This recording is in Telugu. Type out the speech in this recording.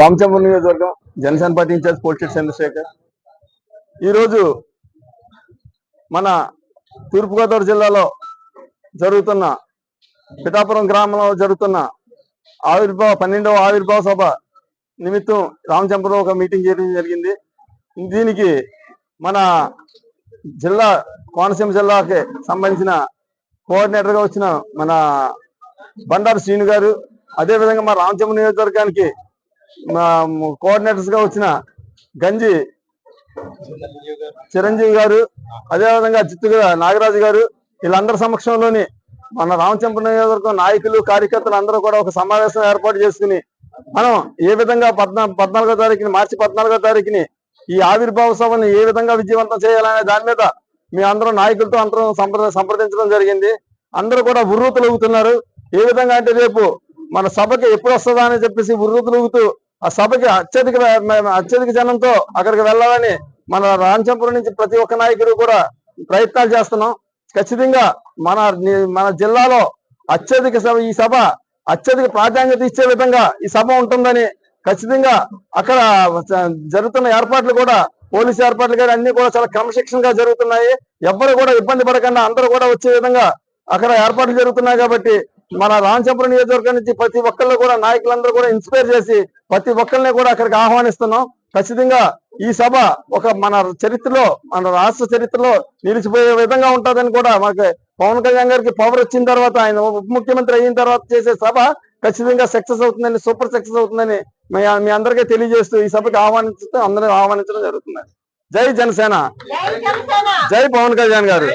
రామచంద్ర నియోజకవర్గం జనసేన పార్టీ ఇన్ఛార్జ్ పోల్చెట్ చంద్రశేఖర్. ఈరోజు మన తూర్పుగోదావరి జిల్లాలో జరుగుతున్న పిఠాపురం గ్రామంలో జరుగుతున్న ఆవిర్భావ పన్నెండవ ఆవిర్భావ సభ నిమిత్తం రామచంద్రలో ఒక మీటింగ్ చేయడం జరిగింది. దీనికి మన జిల్లా కోనసీమ జిల్లాకి సంబంధించిన కోఆర్డినేటర్గా వచ్చిన మన బండారు శ్రీను గారు అదే విధంగా మా రామచంద్ర నియోజకవర్గానికి కోఆర్డినేటర్స్గా వచ్చిన గంజి చిరంజీవి గారు అదేవిధంగా చిత్తుగా నాగరాజు గారు వీళ్ళందరి సమక్షంలోని మన రామచంద్ర నియోజకవర్గం నాయకులు కార్యకర్తలు అందరూ కూడా ఒక సమావేశం ఏర్పాటు చేసుకుని మనం ఏ విధంగా పద్నా పద్నాలుగో తారీఖుని మార్చి పద్నాలుగో తారీఖుని ఈ ఆవిర్భావ సభను ఏ విధంగా విజయవంతం చేయాలనే దాని మీద మీ అందరూ నాయకులతో అందరం సంప్రదించడం జరిగింది. అందరూ కూడా ఉర్రూతలవుతున్నారు. ఏ విధంగా అంటే రేపు మన సభకి ఎప్పుడు వస్తుందా అని చెప్పేసి ఉర్రుతులుగుతూ ఆ సభకి అత్యధిక అత్యధిక జనంతో అక్కడికి వెళ్ళాలని మన రాంచంపురం నుంచి ప్రతి ఒక్క నాయకుడు కూడా ప్రయత్నాలు చేస్తున్నాం. ఖచ్చితంగా మన మన జిల్లాలో అత్యధిక సభ ఈ సభ అత్యధిక ప్రాధాన్యత ఇచ్చే విధంగా ఈ సభ ఉంటుందని ఖచ్చితంగా అక్కడ జరుగుతున్న ఏర్పాట్లు కూడా పోలీసు ఏర్పాట్లు కానీ అన్ని కూడా చాలా క్రమశిక్షణగా జరుగుతున్నాయి. ఎవ్వరు కూడా ఇబ్బంది పడకుండా అందరూ కూడా వచ్చే విధంగా అక్కడ ఏర్పాట్లు జరుగుతున్నాయి కాబట్టి మన రామచంపురం నియోజకవర్గం నుంచి ప్రతి ఒక్కళ్ళు కూడా నాయకులందరూ కూడా ఇన్స్పైర్ చేసి ప్రతి ఒక్కరిని కూడా అక్కడికి ఆహ్వానిస్తున్నాం. ఖచ్చితంగా ఈ సభ ఒక మన చరిత్రలో మన రాష్ట్ర చరిత్రలో నిలిచిపోయే విధంగా ఉంటుందని కూడా మనకి పవన్ కళ్యాణ్ గారికి పవర్ వచ్చిన తర్వాత ఆయన ఉప ముఖ్యమంత్రి అయిన తర్వాత చేసే సభ ఖచ్చితంగా సక్సెస్ అవుతుందని సూపర్ సక్సెస్ అవుతుందని మీ అందరికీ తెలియజేస్తూ ఈ సభకి ఆహ్వానిస్తూ అందరూ ఆహ్వానించడం జరుగుతుంది. జై జనసేన. జై పవన్ కళ్యాణ్ గారు.